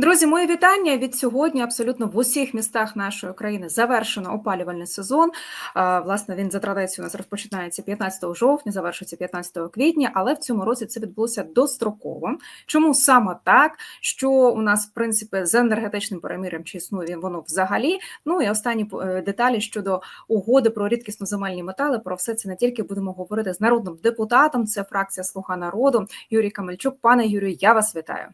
Друзі, мої вітання від сьогодні. Абсолютно в усіх містах нашої країни завершено опалювальний сезон. Власне, він за традицією у нас розпочинається 15 жовтня, завершується 15 квітня, але в цьому році це відбулося достроково. Чому саме так? Що у нас в принципі з енергетичним перемір'ям чи існує воно взагалі? Ну і останні е, деталі щодо угоди про рідкісно земельні метали. Про все це не тільки будемо говорити з народним депутатом. Це фракція Слуга народу Юрій Камельчук. Пане Юрію, я вас вітаю.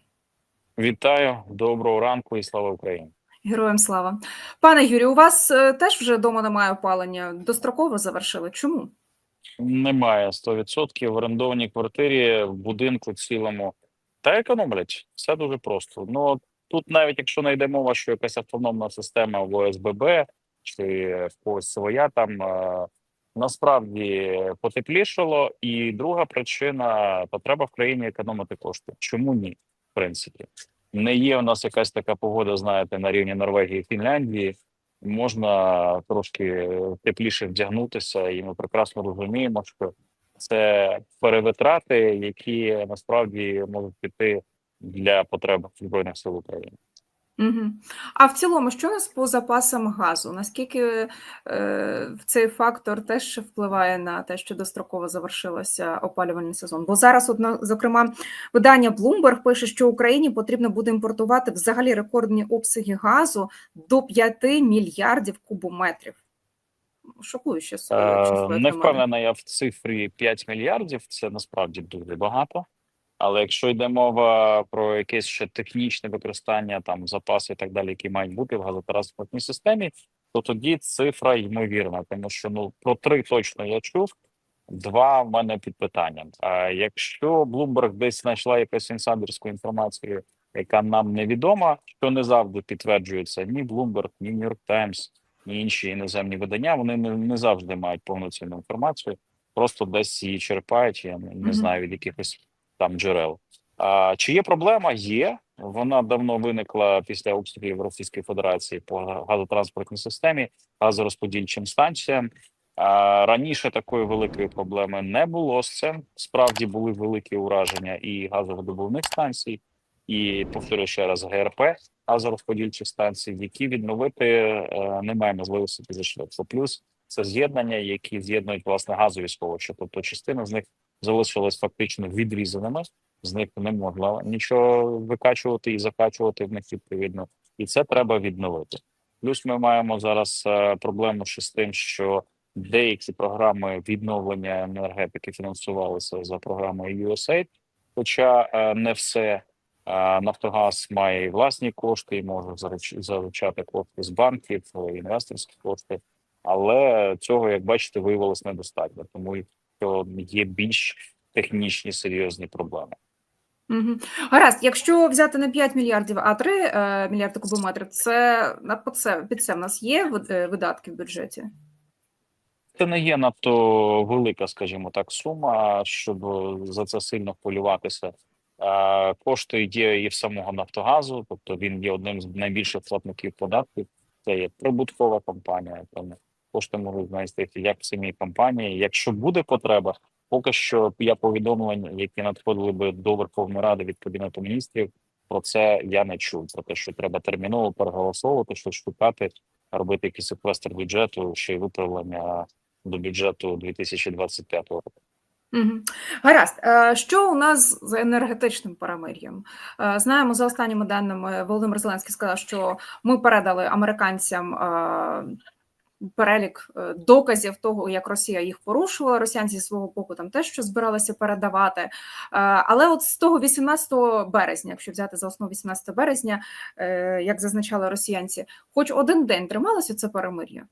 Вітаю, доброго ранку і слава Україні. Героям слава. Пане Юрію, у вас е, теж вже вдома немає опалення? Достроково завершили. Чому? Немає 100% в орендованій квартирі, в будинку цілому. Та економлять. Все дуже просто. Ну тут навіть якщо не йде мова, що якась автономна система в ОСББ чи в когось своя там е, насправді потеплішало. І друга причина потреба в країні економити кошти. Чому ні? Принципі, не є у нас якась така погода, знаєте, на рівні Норвегії, Фінляндії. Можна трошки тепліше вдягнутися, і ми прекрасно розуміємо, що це перевитрати, які насправді можуть піти для потреб збройних сил України. Угу. А в цілому, що у нас по запасам газу? Наскільки е, цей фактор теж впливає на те, що достроково завершилося опалювальний сезон? Бо зараз, одно, зокрема, видання Bloomberg пише, що Україні потрібно буде імпортувати взагалі рекордні обсяги газу до 5 мільярдів кубометрів. Шокуюче е, не впевнена я в цифрі 5 мільярдів. Це насправді дуже багато. Але якщо йде мова про якесь ще технічне використання, там запаси і так далі, які мають бути в газотранспортній системі, то тоді цифра ймовірна, тому що ну про три точно я чув. Два в мене під питанням. А якщо Bloomberg десь знайшла якусь інсайдерську інформацію, яка нам невідома, що не завжди підтверджується ні Bloomberg, ні New York Times, ні інші іноземні видання, вони не, не завжди мають повноцінну інформацію, просто десь її черпають. Я не, не знаю від якихось там джерел. А чи є проблема? Є вона давно виникла після обстрілів Російської Федерації по газотранспортній системі, газорозподільчим станціям. А раніше такої великої проблеми не було з цим. Справді були великі ураження і газовидобувних станцій, і повторюю ще раз ГРП газорозподільчих станцій, які відновити е, немає можливості швидко. Плюс це з'єднання, які з'єднують власне газові сховища, тобто частина з них залишились фактично відрізаними. З них не можна нічого викачувати і закачувати в них відповідно, і це треба відновити. Плюс ми маємо зараз е, проблему ще з тим, що деякі програми відновлення енергетики фінансувалися за програмою USAID, хоча е, не все. Е, Нафтогаз має і власні кошти, і може залучати кошти з банків, інвесторські кошти, але цього, як бачите, виявилось недостатньо, тому що є більш технічні серйозні проблеми. Угу. Гаразд, якщо взяти не 5 мільярдів, а 3 е, мільярди кубометрів, це під це, під це в нас є видатки в бюджеті? Це не є надто велика, скажімо так, сума, щоб за це сильно хвилюватися. Е, кошти є і в самого Нафтогазу, тобто він є одним з найбільших платників податків. Це є прибуткова компанія, тому кошти можуть знайти як в самій компанії. Якщо буде потреба, поки що я повідомлень, які надходили би до Верховної Ради від кабінету міністрів, про це я не чув. Про те, що треба терміново переголосовувати, щось шукати, робити якийсь секвестр бюджету, ще й виправлення до бюджету 2025 року. Угу. Гаразд, що у нас з енергетичним перемир'ям? Знаємо за останніми даними, Володимир Зеленський сказав, що ми передали американцям перелік е, доказів того, як Росія їх порушувала. Росіянці зі свого боку там теж що збиралися передавати. Е, але от з того 18 березня, якщо взяти за основу 18 березня, е, як зазначали росіянці, хоч один день трималося це перемир'я.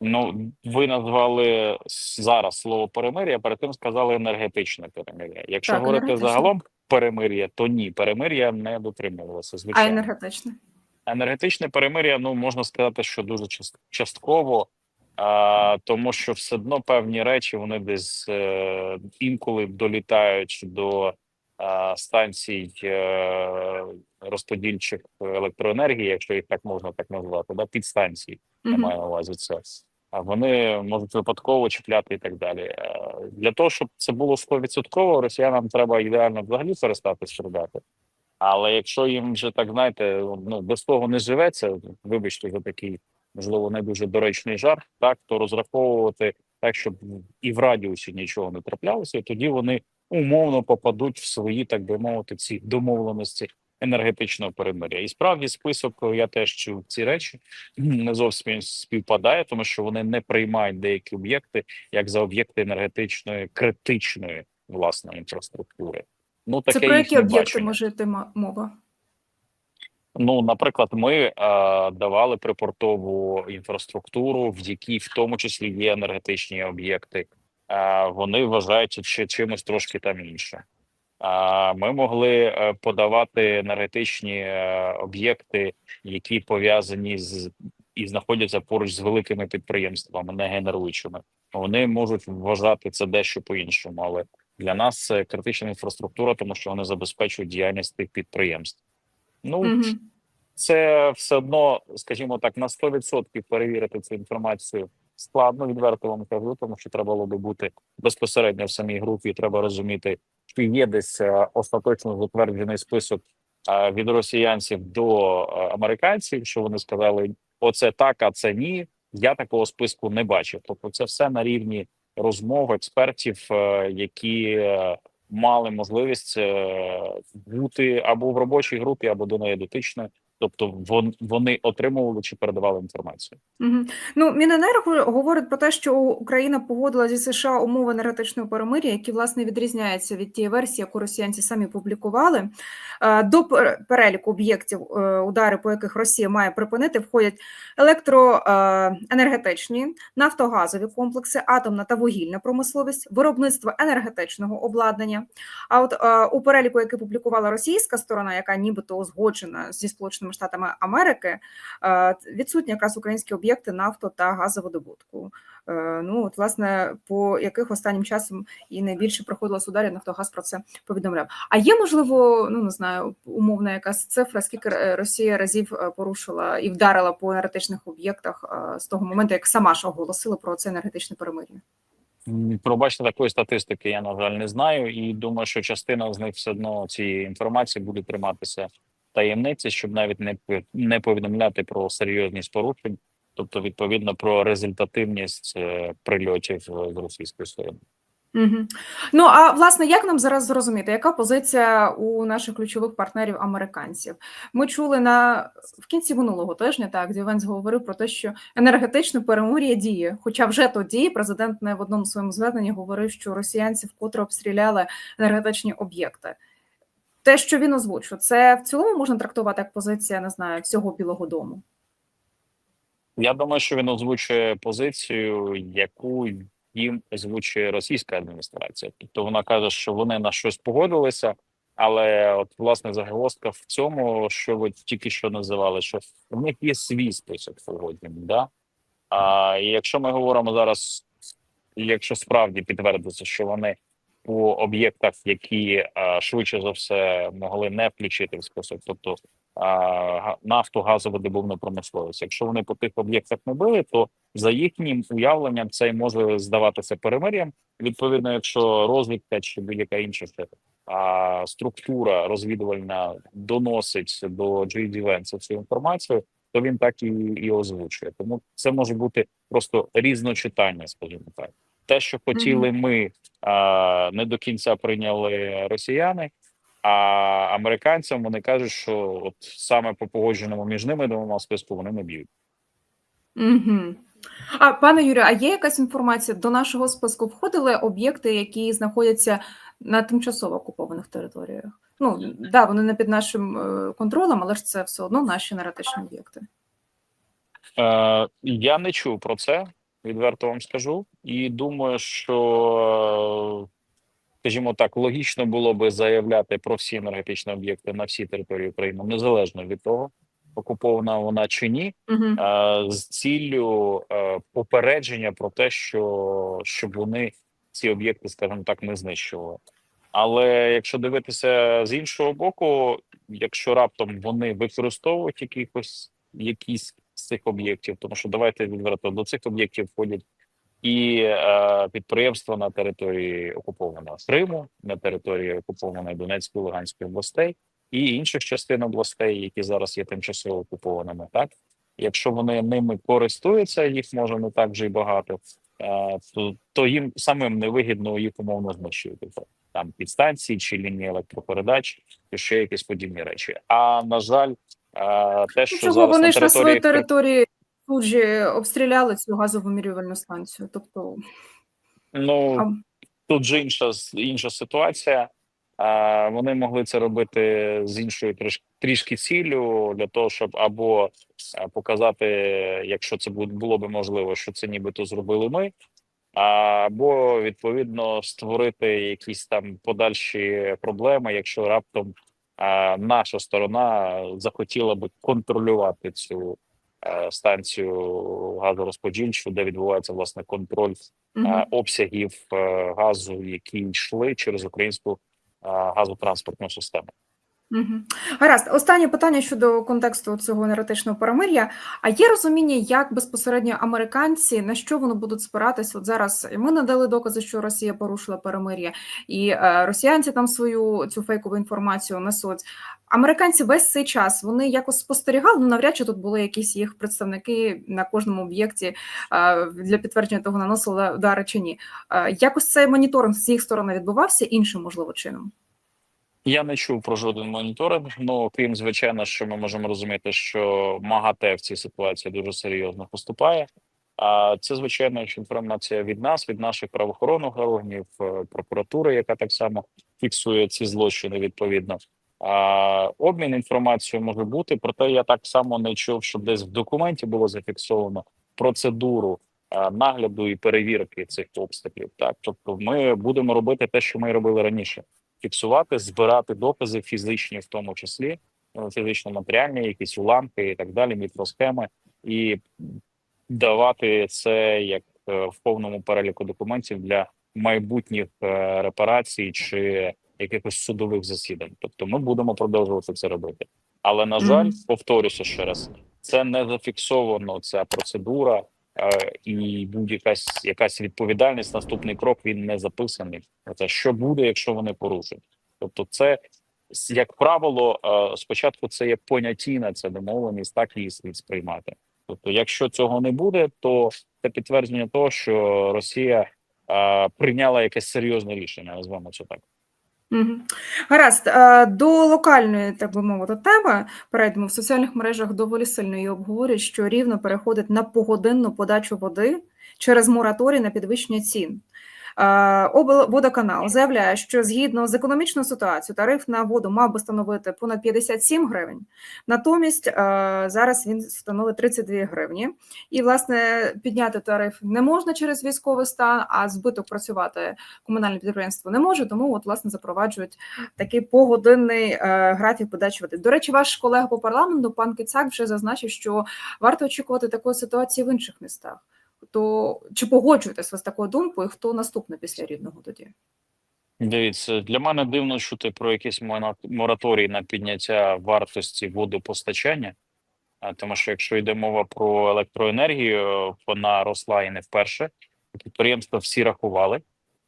Ну, ви назвали зараз слово перемир'я, перед тим сказали енергетичне перемир'я. Якщо так, говорити загалом перемир'я, то ні, перемир'я не дотримувалося. Звичайно. А енергетичне? Енергетичне перемир'я, ну можна сказати, що дуже частково, а, тому що все одно певні речі вони десь е, інколи долітають до е, станцій е, розподільчих електроенергії, якщо їх так можна так назвати, да підстанцій, я маю на увазі це. А вони можуть випадково чіпляти і так далі. Для того щоб це було 100%, росіянам треба ідеально взагалі перестати стріляти. Але якщо їм вже так знаєте, ну без того не живеться, вибачте за такий, можливо, не дуже доречний жарт, так то розраховувати так, щоб і в радіусі нічого не траплялося, і тоді вони умовно попадуть в свої, так би мовити, ці домовленості енергетичного перемиря. І справді список я теж чув ці речі не зовсім співпадає, тому що вони не приймають деякі об'єкти як за об'єкти енергетичної критичної власної інфраструктури. Ну Це про які об'єкти бачення. може йти мова? Ну, наприклад, ми е, давали припортову інфраструктуру, в якій в тому числі є енергетичні об'єкти. Е, вони вважаються чи чимось трошки там інше. А ми могли е, подавати енергетичні е, об'єкти, які пов'язані з і знаходяться поруч з великими підприємствами, не генеруючими. Вони можуть вважати це дещо по-іншому, але для нас це критична інфраструктура, тому що вони забезпечують діяльність тих підприємств. Ну Угу. це все одно, скажімо так, на 100% перевірити цю інформацію складно, відверто вам кажу, тому що треба було би бути безпосередньо в самій групі. і Треба розуміти, чи є десь е, остаточно затверджений список е, від росіянців до е, американців, що вони сказали, оце так, а це ні. Я такого списку не бачив. Тобто, це все на рівні розмов експертів, е, які е, мали можливість е, бути або в робочій групі, або до неї дотичною. Тобто вони отримували чи передавали інформацію. Угу. Ну, Міненерго говорить про те, що Україна погодила зі США умови енергетичного перемир'я, які власне відрізняються від тієї версії, яку росіянці самі публікували. Е, До переліку об'єктів, е, удари по яких Росія має припинити, входять електроенергетичні, нафтогазові комплекси, атомна та вугільна промисловість, виробництво енергетичного обладнання. А от е, у переліку, який публікувала російська сторона, яка нібито узгоджена зі Сполученими Штатами Америки, е, відсутні якраз українські об'єкти нафто та газовидобутку. Е, Ну от власне по яких останнім часом і найбільше проходило ударів, Нафтогаз про це повідомляв. А є можливо, ну не знаю, умовна якась цифра, скільки Росія разів е, порушила і вдарила по енергетичних об'єктах з того моменту, як сама ж оголосила про це енергетичне перемир'я. Пробачте, такої статистики я на жаль не знаю, і думаю, що частина з них все одно цієї інформації буде триматися таємниці, щоб навіть не не повідомляти про серйозність порушень, тобто відповідно про результативність е, прильотів е, з російської сторони. Угу. Ну а власне, як нам зараз зрозуміти, яка позиція у наших ключових партнерів американців? Ми чули на в кінці минулого тижня, так Дівенс говорив про те, що енергетичне перемир'я діє. Хоча вже тоді президент не в одному своєму зверненні говорив, що росіянці вкотре обстріляли енергетичні об'єкти. Те, що він озвучив, це в цілому можна трактувати як позиція, не знаю, всього Білого Дому. Я думаю, що він озвучує позицію, яку їм озвучує російська адміністрація. Тобто вона каже, що вони на щось погодилися, але от власне загвоздка в цьому, що ви тільки що називали, що в них є свій список погоджень. Да? А якщо ми говоримо зараз, якщо справді підтвердиться, що вони по об'єктах, які швидше за все могли не включити в список, тобто га- нафту, газовидобувну промисловість. Якщо вони по тих об'єктах не били, то за їхнім уявленням це може здаватися перемир'ям. Відповідно, якщо розвідка чи будь-яка інша структура розвідувальна доносить до Vance цю інформацію, то він так і, і озвучує. Тому це може бути просто різночитання, скажімо так. Те, що хотіли ми, не до кінця прийняли росіяни. А американцям вони кажуть, що от саме по погодженому між ними двома списку вони не б'ють. Угу. А пане Юрію, а є якась інформація до нашого списку? Входили об'єкти, які знаходяться на тимчасово окупованих територіях? Ну да, вони не під нашим е, контролем, але ж це все одно наші енергетичні об'єкти. Е, я не чув про це, відверто вам скажу. І думаю, що, скажімо так, логічно було би заявляти про всі енергетичні об'єкти на всій території України, незалежно від того, окупована вона чи ні. Угу. з ціллю попередження про те, що щоб вони ці об'єкти, скажімо так, не знищували. Але якщо дивитися з іншого боку, якщо раптом вони використовують якихось якісь з цих об'єктів, тому що давайте відверто до цих об'єктів входять і е, підприємства на території окупованого Криму, на території окупованої Донецької Луганської областей, і інших частин областей, які зараз є тимчасово окупованими. Так, якщо вони ними користуються, їх може не так вже й багато, е, то, то їм самим невигідно їх умовно знищувати. Там підстанції чи лінії електропередач, і ще якісь подібні речі. А на жаль, те, що Чого зараз вони ж на своїй території тут же обстріляли цю газову мірювальну станцію. Тобто, ну а, тут же інша інша ситуація. А, вони могли це робити з іншою трішки трішки ціллю для того, щоб або показати, якщо це бу- було би можливо, що це нібито зробили ми, або відповідно створити якісь там подальші проблеми, якщо раптом наша сторона захотіла би контролювати цю е, станцію газорозподільчу, де відбувається власне контроль мгм. е, обсягів е, газу, які йшли через українську газотранспортну систему. Гаразд, останнє питання щодо контексту цього енергетичного перемир'я. А є розуміння, як безпосередньо американці на що вони будуть спиратись? От зараз ми надали докази, що Росія порушила перемир'я, і е, росіянці там свою цю фейкову інформацію несуть. Американці весь цей час вони якось спостерігали. Ну навряд чи тут були якісь їх представники на кожному об'єкті е, для підтвердження того, наносили удари чи ні. Е, якось цей моніторинг з їх сторони відбувався іншим можливо чином. Я не чув про жоден моніторинг. Ну крім звичайно, що ми можемо розуміти, що МАГАТЕ в цій ситуації дуже серйозно поступає. А це звичайно інформація від нас, від наших правоохоронних органів, е, прокуратури, яка так само фіксує ці злочини відповідно. А, обмін інформацією може бути, проте я так само не чув, що десь в документі було зафіксовано процедуру е, нагляду і перевірки цих обстрілів. Так, тобто, ми будемо робити те, що ми робили раніше фіксувати, збирати докази фізичні, в тому числі е, фізично-матеріальні, якісь уламки і так далі, мікросхеми, і давати це як е, в повному переліку документів для майбутніх е, репарацій чи якихось судових засідань. Тобто, ми будемо продовжувати це робити. Але на жаль, повторюся ще раз, це не зафіксовано. Ця процедура і будь-якась якась відповідальність. Наступний крок він не записаний. Це що буде, якщо вони порушать. Тобто, це як правило, е, спочатку це є понятійна ця домовленість, так її слід сприймати. Тобто, якщо цього не буде, то це підтвердження того, що Росія е, прийняла якесь серйозне рішення. Назвемо це так. Гаразд, е, до локальної, так би мовити, теми перейдемо в соціальних мережах доволі сильно її обговорюють, що рівно переходить на погодинну подачу води через мораторій на підвищення цін. Е, Облводоканал заявляє, що згідно з економічною ситуацією тариф на воду мав би становити понад 57 гривень. Натомість е, зараз він становить 32 гривні. І, власне, підняти тариф не можна через військовий стан, а збиток працювати комунальне підприємство не може, тому от власне запроваджують такий погодинний е, графік подачі води. До речі, ваш колега по парламенту пан Кицак вже зазначив, що варто очікувати такої ситуації в інших містах. То чи погоджуєтесь ви з такою думкою? Хто наступний після рівного тоді? Дивіться, для мене дивно чути про якийсь мораторій на підняття вартості водопостачання. Тому що якщо йде мова про електроенергію, вона росла і не вперше. Підприємства всі рахували.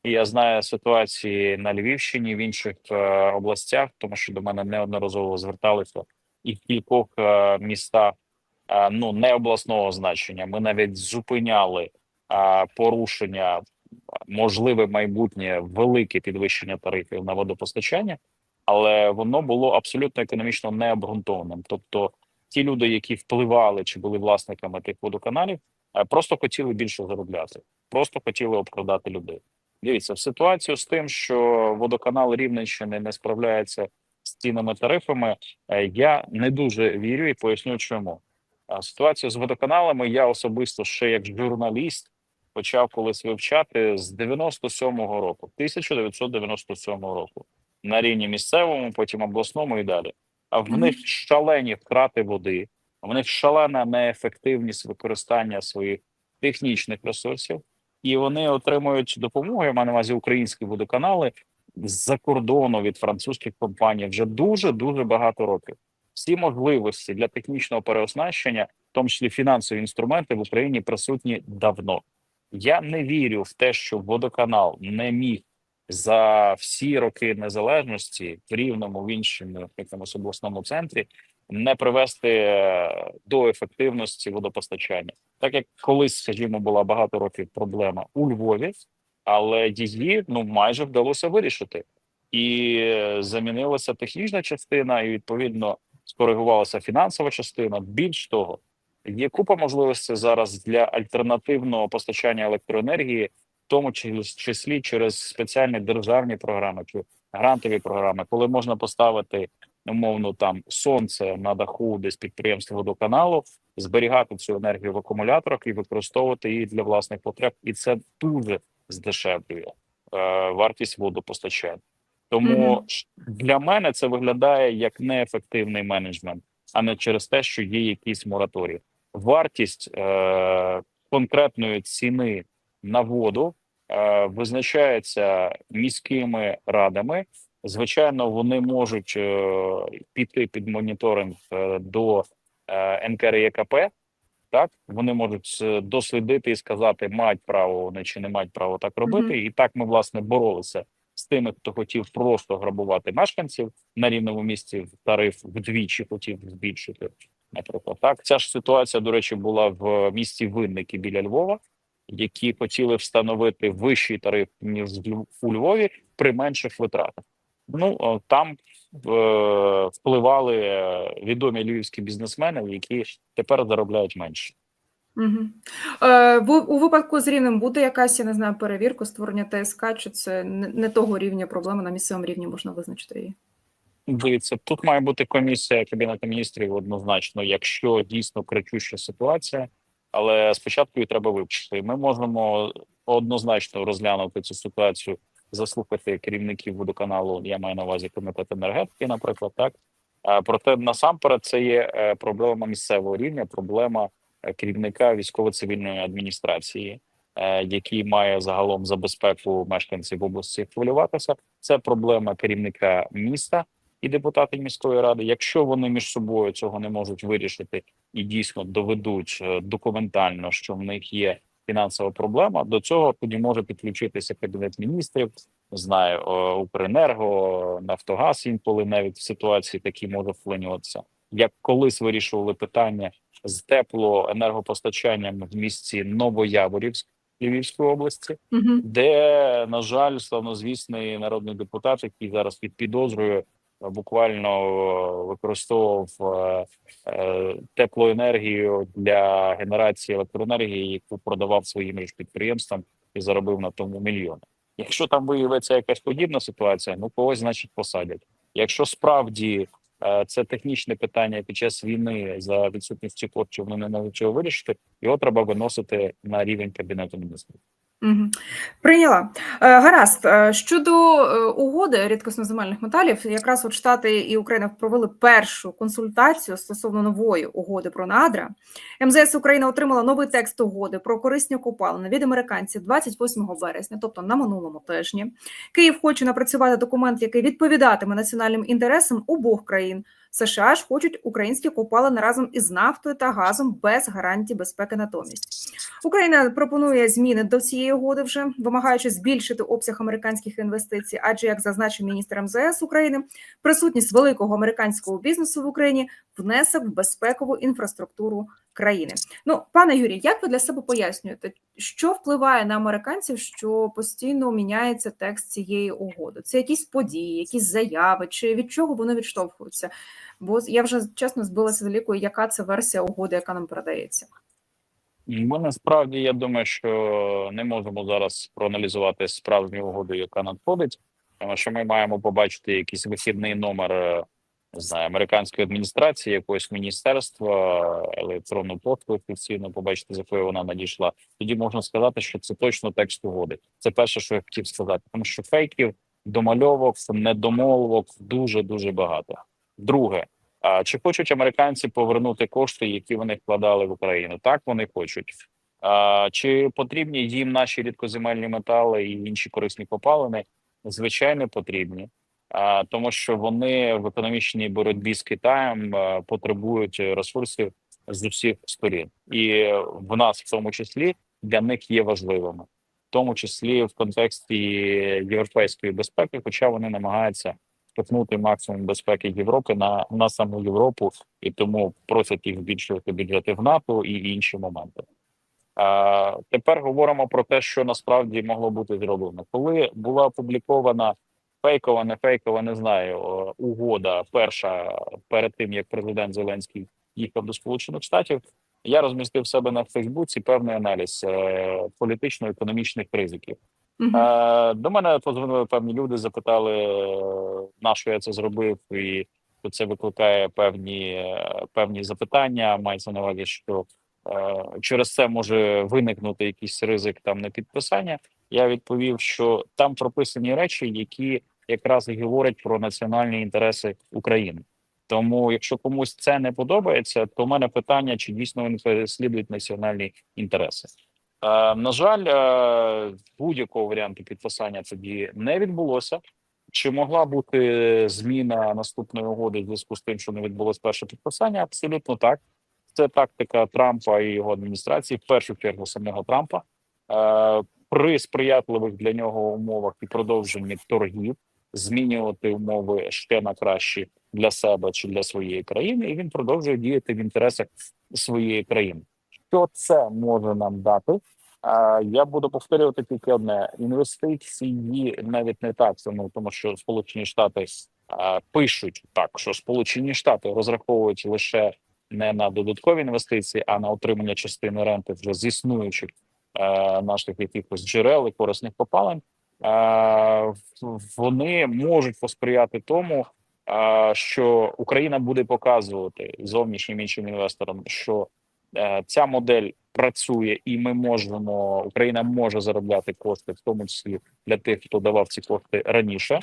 І я знаю ситуації на Львівщині, в інших е, областях, тому що до мене неодноразово зверталися і в кількох е, містах, ну не обласного значення. Ми навіть зупиняли е, порушення, можливе майбутнє велике підвищення тарифів на водопостачання, але воно було абсолютно економічно необґрунтованим. Тобто, ті люди, які впливали чи були власниками тих водоканалів, е, просто хотіли більше заробляти, просто хотіли обкрадати людей. Дивіться, в ситуацію з тим, що водоканал Рівненщини не справляється з цінними тарифами, е, я не дуже вірю і поясню, чому. Ситуацію з водоканалами я особисто ще як журналіст почав колись вивчати з 97-го року, 1997 року, на рівні місцевому, потім обласному і далі. А в них шалені втрати води, в них шалена неефективність використання своїх технічних ресурсів, і вони отримують допомогу. Я маю на увазі українські водоканали з-за кордону від французьких компаній вже дуже дуже багато років. Всі можливості для технічного переоснащення, в тому числі фінансові інструменти, в Україні присутні давно. Я не вірю в те, що водоканал не міг за всі роки незалежності в рівному в іншому якомусь обласному центрі не привести е, до ефективності водопостачання, так як колись, скажімо, була багато років проблема у Львові, але її ну майже вдалося вирішити, і е, замінилася технічна частина, і відповідно скоригувалася фінансова частина. Більш того, є купа можливостей зараз для альтернативного постачання електроенергії, в тому чи- числі через спеціальні державні програми чи грантові програми, коли можна поставити умовно там сонце на даху десь підприємства водоканалу, зберігати цю енергію в акумуляторах і використовувати її для власних потреб, і це дуже здешевлює е, вартість водопостачання. Тому ж для мене це виглядає як неефективний менеджмент, а не через те, що є якісь мораторії. Вартість е, конкретної ціни на воду е, визначається міськими радами. Звичайно, вони можуть е, піти під моніторинг е, до е, НКРЄКП. Так, вони можуть дослідити і сказати, мають право вони чи не мають право так робити. Мгм. І так ми власне боролися тими, хто хотів просто грабувати мешканців на рівному місці. Тариф вдвічі хотів збільшити. Наприклад, так ця ж ситуація, до речі, була в місті Винники біля Львова, які хотіли встановити вищий тариф ніж у Львові при менших витратах. Ну там е, впливали е, відомі львівські бізнесмени, які тепер заробляють менше. Угу. Е, у випадку з рівнем буде якась, я не знаю, перевірка, створення ТСК, чи це не, того рівня проблеми на місцевому рівні можна визначити її? Дивіться, тут має бути комісія кабінету міністрів однозначно, якщо дійсно кричуща ситуація, але спочатку її треба вивчити. Ми можемо однозначно розглянути цю ситуацію, заслухати керівників водоканалу. Я маю на увазі комітет енергетики, наприклад, так Е, проте насамперед це є е, проблема місцевого рівня, проблема керівника військово-цивільної адміністрації, е, який має загалом за безпеку мешканців області хвилюватися. Це проблема керівника міста і депутатів міської ради. Якщо вони між собою цього не можуть вирішити і дійсно доведуть е, документально, що в них є фінансова проблема, до цього тоді може підключитися кабінет міністрів. Знаю, е, Укренерго, Нафтогаз інколи навіть в ситуації такі може вплинюватися. Як колись вирішували питання з теплоенергопостачанням в місті Новояворівськ Львівської області, Угу. де, на жаль, славнозвісний народний депутат, який зараз під підозрою е, буквально е, використовував е, теплоенергію для генерації електроенергії, яку продавав своїм ж підприємствам і заробив на тому мільйони. Якщо там виявиться якась подібна ситуація, ну когось значить посадять. Якщо справді це технічне питання під час війни за відсутністю коштів вони не навчили вирішити, його треба виносити на рівень кабінету міністрів. Прийняла. Е, гаразд. Е, щодо е, угоди рідкосноземельних металів, якраз от Штати і Україна провели першу консультацію стосовно нової угоди про надра. МЗС України отримала новий текст угоди про корисні копалини від американців 28 березня, тобто на минулому тижні. Київ хоче напрацювати документ, який відповідатиме національним інтересам обох країн. США ж хочуть українські копалини разом із нафтою та газом без гарантій безпеки натомість. Україна пропонує зміни до цієї угоди, вже вимагаючи збільшити обсяг американських інвестицій. Адже, як зазначив міністр МЗС України, присутність великого американського бізнесу в Україні внесе в безпекову інфраструктуру країни. Ну, пане Юрій, як ви для себе пояснюєте, що впливає на американців, що постійно міняється текст цієї угоди? Це якісь події, якісь заяви, чи від чого вони відштовхуються? Бо я вже чесно збилася з лікою, яка це версія угоди, яка нам передається. Ми насправді я думаю, що не можемо зараз проаналізувати справжню угоду, яка надходить, тому що ми маємо побачити якийсь вихідний номер е, не знаю, американської адміністрації, якогось міністерства, електронну пошту офіційно побачити, з якої вона надійшла. Тоді можна сказати, що це точно текст угоди. Це перше, що я хотів сказати, тому що фейків, домальовок, недомовок дуже дуже багато. Друге. Чи хочуть американці повернути кошти, які вони вкладали в Україну? Так вони хочуть. Чи потрібні їм наші рідкоземельні метали і інші корисні копалини? Звичайно, потрібні, тому що вони в економічній боротьбі з Китаєм потребують ресурсів з усіх сторін, і в нас, в тому числі, для них є важливими. в тому числі в контексті європейської безпеки, хоча вони намагаються штовхнути максимум безпеки Європи на, на саму Європу і тому просять їх збільшувати бюджети в НАТО і інші моменти. А, тепер говоримо про те, що насправді могло бути зроблено. Коли була опублікована фейкова, не фейкова, не знаю, угода перша перед тим, як президент Зеленський їхав до Сполучених Штатів, я розмістив себе на Фейсбуці певний аналіз е, політично-економічних ризиків. Е, До мене подзвонили певні люди, запитали, е, на що я це зробив, і це викликає певні, е, певні запитання. Мається на увазі, що е, через це може виникнути якийсь ризик там непідписання. Я відповів, що там прописані речі, які якраз і говорять про національні інтереси України. Тому, якщо комусь це не подобається, то в мене питання, чи дійсно вони переслідують національні інтереси. Е, на жаль, е, будь-якого варіанту підписання тоді не відбулося. Чи могла бути зміна наступної угоди в зв'язку з тим, що не відбулося перше підписання? Абсолютно так. Це тактика Трампа і його адміністрації, в першу чергу самого Трампа, е, при сприятливих для нього умовах і продовженні торгів змінювати умови ще на кращі для себе чи для своєї країни, і він продовжує діяти в інтересах своєї країни. Що це може нам дати? Я буду повторювати тільки одне: інвестиції навіть не так, тому, тому що Сполучені Штати пишуть так, що Сполучені Штати розраховують лише не на додаткові інвестиції, а на отримання частини ренти вже з існуючих наших якихось джерел і корисних попалень. Вони можуть посприяти тому, що Україна буде показувати зовнішнім іншим інвесторам, що ця модель працює, і ми можемо Україна може заробляти кошти, в тому числі для тих, хто давав ці кошти раніше.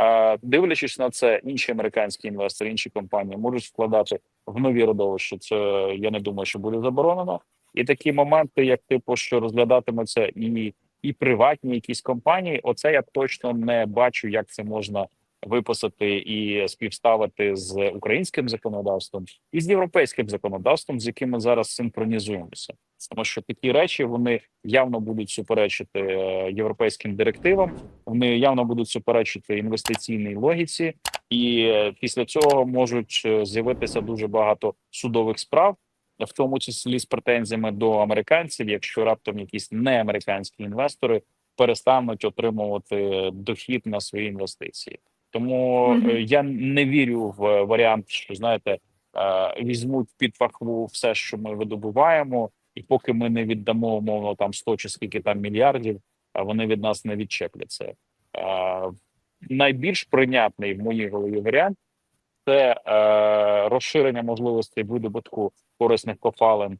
Е, Дивлячись на це, інші американські інвестори, інші компанії можуть вкладати в нові родовища. Це я не думаю, що буде заборонено. І такі моменти, як типу, що розглядатимуться і, і приватні якісь компанії, оце я точно не бачу, як це можна виписати і співставити з українським законодавством і з європейським законодавством, з яким ми зараз синхронізуємося, тому що такі речі вони явно будуть суперечити е, європейським директивам, вони явно будуть суперечити інвестиційній логіці, і е, після цього можуть е, з'явитися дуже багато судових справ, в тому числі з претензіями до американців, якщо раптом якісь неамериканські інвестори перестануть отримувати дохід на свої інвестиції. Тому Мгм. е, я не вірю в варіант, що знаєте, е, візьмуть під пахву все, що ми видобуваємо, і поки ми не віддамо умовно там 100 чи скільки там мільярдів, а вони від нас не відчепляться. Е, Найбільш прийнятний в моїй голові варіант це е, розширення можливостей видобутку корисних копалин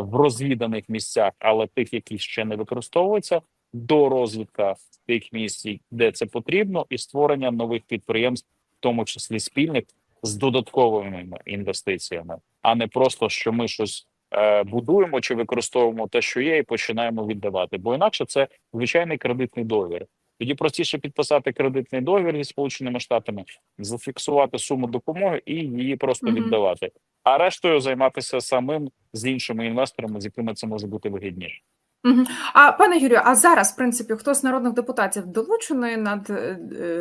в розвіданих місцях, але тих, які ще не використовуються, до розвідка тих місць, де це потрібно, і створення нових підприємств, в тому числі спільних, з додатковими інвестиціями, а не просто що ми щось е, будуємо чи використовуємо те, що є, і починаємо віддавати. Бо інакше це звичайний кредитний договір. Тоді простіше підписати кредитний договір зі сполученими штатами, зафіксувати суму допомоги і її просто Мгм. віддавати. А рештою займатися самим з іншими інвесторами, з якими це може бути вигідніше. А пане Юрію, а зараз, в принципі, хто з народних депутатів долучений над е,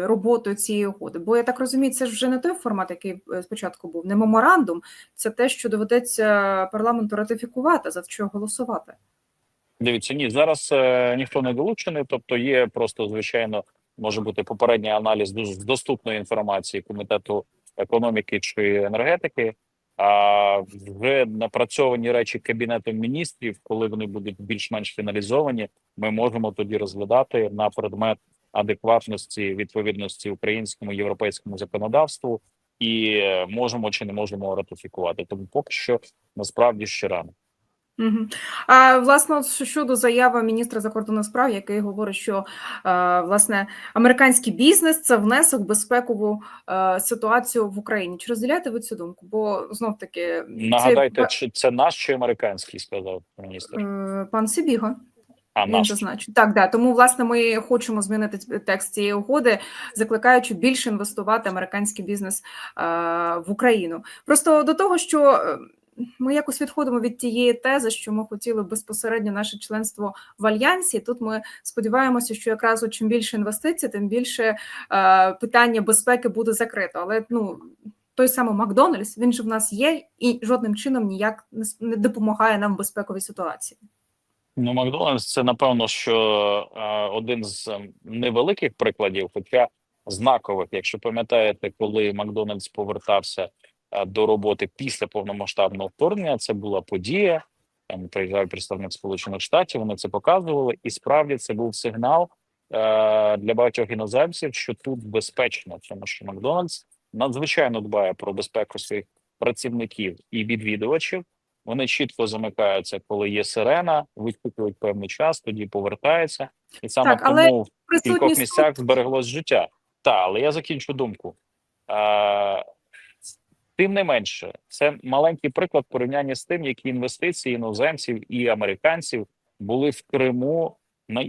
роботою цієї угоди? Бо я так розумію, це ж вже не той формат, який е, спочатку був, не меморандум, це те, що доведеться парламенту ратифікувати, за що голосувати. Дивіться, ні, зараз е, ніхто не долучений, тобто є просто звичайно може бути попередній аналіз доступної інформації комітету економіки чи енергетики. А вже напрацьовані речі кабінетом міністрів, коли вони будуть більш-менш фіналізовані, ми можемо тоді розглядати на предмет адекватності відповідності українському європейському законодавству, і можемо чи не можемо ратифікувати. Тому поки що насправді ще рано. А власне, щодо заяви міністра закордонних справ, який говорить, що е, власне американський бізнес це внесок в безпекову е, ситуацію в Україні. Чи розділяєте ви цю думку? Бо знов таки Нагадайте, чи це наш чи американський, сказав міністр. е, пан Сибіга. А Він зазначив. Так, да. Тому, власне, ми хочемо змінити текст цієї угоди, закликаючи більше інвестувати американський бізнес в Україну. Просто до того, що ми якось відходимо від тієї тези, що ми хотіли безпосередньо наше членство в альянсі. Тут ми сподіваємося, що якраз чим більше інвестицій, тим більше е, питання безпеки буде закрито. Але ну той самий Макдональдс він же в нас є і жодним чином ніяк не допомагає нам в безпековій ситуації. Ну, Макдональдс це напевно, що е, один з ем, невеликих прикладів, хоча знакових. Якщо пам'ятаєте, коли Макдональдс повертався до роботи після повномасштабного вторгнення, це була подія. Там приїжджав представник Сполучених Штатів. Вони це показували, і справді це був сигнал е, для багатьох іноземців, що тут безпечно, тому що Макдональдс надзвичайно дбає про безпеку своїх працівників і відвідувачів. Вони чітко замикаються, коли є сирена, вичікують певний час, тоді повертаються, і саме Так, тому в кількох місцях збереглось життя. Так, але я закінчу думку. А, тим не менше, це маленький приклад порівняння з тим, які інвестиції іноземців і американців були в Криму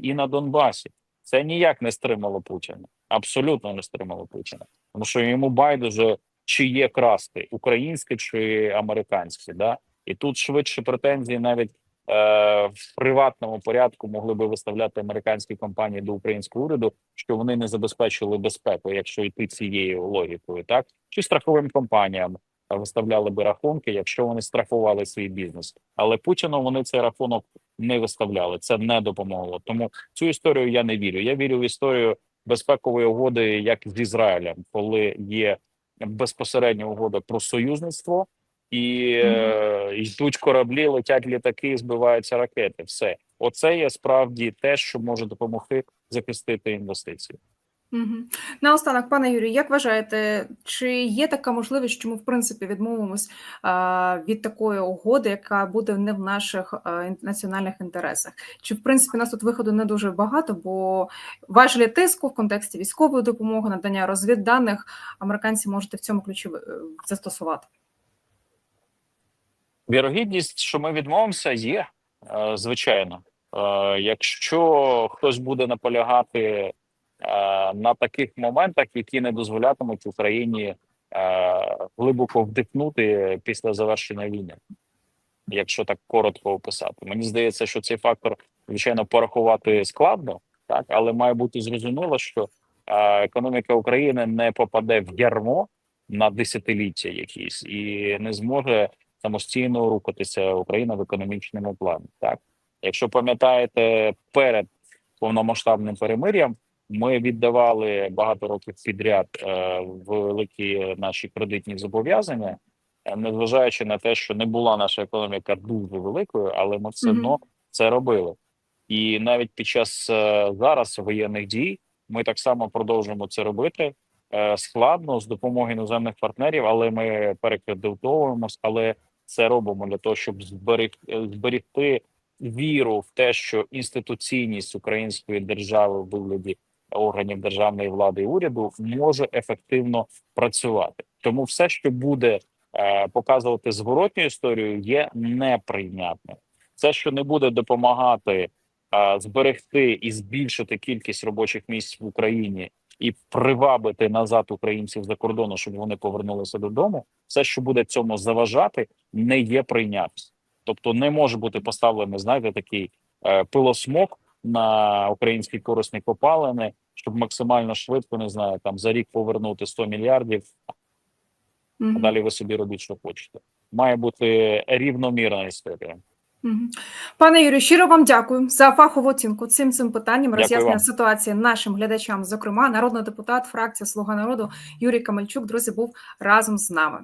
і на Донбасі. Це ніяк не стримало Путіна. Абсолютно не стримало Путіна, тому що йому байдуже чи є красти українське чи американське. Да? І тут швидше претензії навіть в приватному порядку могли би виставляти американські компанії до українського уряду, що вони не забезпечили безпеку, якщо йти цією логікою, так чи страховим компаніям е, виставляли би рахунки, якщо вони страхували свій бізнес. Але Путіну вони цей рахунок не виставляли. Це не допомогло. Тому цю історію я не вірю. Я вірю в історію безпекової угоди, як з Ізраїлем, коли є безпосередня угода про союзництво. І е, йдуть кораблі, летять літаки, збиваються ракети. Все, оце є справді те, що може допомогти захистити інвестиції. Мгм. Наостанок, пане Юрію, як вважаєте, чи є така можливість, що ми в принципі відмовимось від такої угоди, яка буде не в наших національних інтересах? Чи в принципі нас тут виходу не дуже багато, бо важелі тиску в контексті військової допомоги, надання розвідданих американці можуть в цьому ключі е, застосувати? Вірогідність, що ми відмовимося, є е, звичайно. Е, Якщо хтось буде наполягати е, на таких моментах, які не дозволятимуть Україні глибоко вдихнути після завершення війни, якщо так коротко описати, мені здається, що цей фактор звичайно порахувати складно, так але має бути зрозуміло, що економіка України не попаде в ярмо на десятиліття якісь і не зможе самостійно рухатися Україна в економічному плані. Так, якщо пам'ятаєте, перед повномасштабним перемир'ям ми віддавали багато років підряд е, великі наші кредитні зобов'язання, е, незважаючи на те, що не була наша економіка дуже великою, але ми все одно це робили. І навіть під час е, зараз воєнних дій ми так само продовжуємо це робити е, складно з допомогою іноземних партнерів, але ми перекредитовуємось, але це робимо для того, щоб зберегти, зберегти віру в те, що інституційність української держави в вигляді органів державної влади і уряду може ефективно працювати. Тому все, що буде е, показувати зворотню історію, є неприйнятним. Це, що не буде допомагати е, зберегти і збільшити кількість робочих місць в Україні і привабити назад українців за кордону, щоб вони повернулися додому. Все, що буде цьому заважати, не є прийнятним. Тобто не може бути поставлений, знаєте, такий е, пилосмок на українські корисні копалини, щоб максимально швидко не знаю, там за рік повернути 100 мільярдів. А далі ви собі робіть, що хочете. Має бути рівномірна історія. Пане Юрію, щиро вам дякую за фахову оцінку цим цим питанням, роз'яснення ситуації нашим глядачам. Зокрема, народний депутат фракція Слуга народу Юрій Камельчук, друзі, був разом з нами.